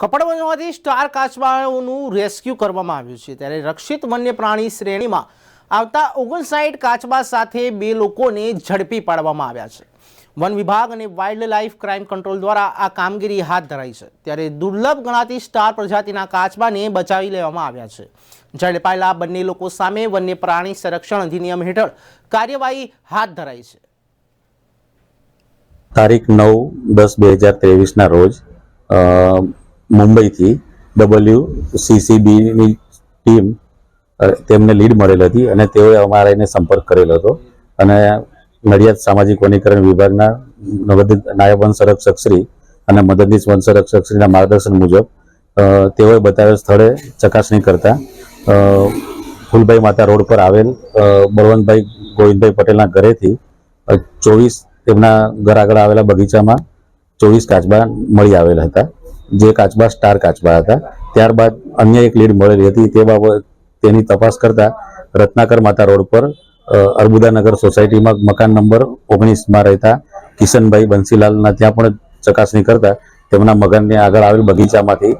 કપડવંજમાંથી star કાચબાઓનું rescue કરવામાં આવ્યું છે. ત્યારે રક્ષિત વન્ય પ્રાણી શ્રેણીમાં આવતા ઓગણસાઠ કાચબા સાથે બે લોકોને ઝડપી પાડવામાં આવ્યા છે. વન વિભાગ અને વાઇલ્ડ લાઇફ ક્રાઇમ કંટ્રોલ દ્વારા આ કામગીરી હાથ ધરાઈ છે. ત્યારે દુર્લભ ગણાતી સ્ટાર પ્રજાતિના કાચબાને બચાવી લેવામાં આવ્યા છે. ઝડપાયેલા બંને લોકો સામે વન્ય પ્રાણી સંરક્ષણ અધિનિયમ હેઠળ કાર્યવાહી હાથ ધરાઈ છે. તારીખ નવ દસ બે હજાર ત્રેવીસના રોજ મુંબઈથી ડબલ્યુ સીસીબીની ટીમ તેમને લીડ મળેલ હતી અને તેઓએ અમારા એને સંપર્ક કરેલો હતો. અને નડિયાદ સામાજિક વનીકરણ વિભાગના નવોદિત નાયબ વન સંરક્ષક શ્રી અને મદદનીશ વન સંરક્ષક શ્રીના માર્ગદર્શન મુજબ તેઓએ બતાવેલ સ્થળે ચકાસણી કરતા ફૂલભાઈ માતા રોડ પર આવેલ બળવંતભાઈ ગોવિંદભાઈ પટેલના ઘરેથી ચોવીસ તેમના ઘર આગળ આવેલા બગીચામાં ચોવીસ કાચબા મળી આવેલા હતા. જે કાચબા, સ્ટાર કાચબા હતા. ત્યારબાદ અન્ય એક લીડ મળેલી હતી. તે બાબત તેની તપાસ કરતા રત્નાકર માતા રોડ પર અર્બુદાનગર સોસાયટીમાં મકાન નંબર ઓગણીસમાં રહેતા કિશનભાઈ બંસીલાલના ત્યાં પણ ચકાસણી કરતા તેમના મગનને આગળ આવેલ બગીચામાંથી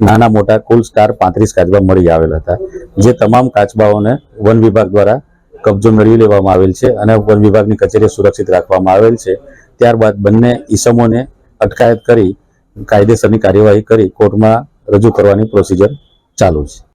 નાના મોટા કુલ સ્ટાર પાંત્રીસ કાચબા મળી આવેલ હતા, જે તમામ કાચબાઓને વન વિભાગ દ્વારા કબજો મેળવી લેવામાં આવેલ છે અને વન વિભાગની કચેરીએ સુરક્ષિત રાખવામાં આવેલ છે. ત્યારબાદ બંને ઈસમોને અટકાયત કરી કાયદેસરની કાર્યવાહી કરી કોર્ટમાં રજૂ કરવાની પ્રોસિજર ચાલુ છે.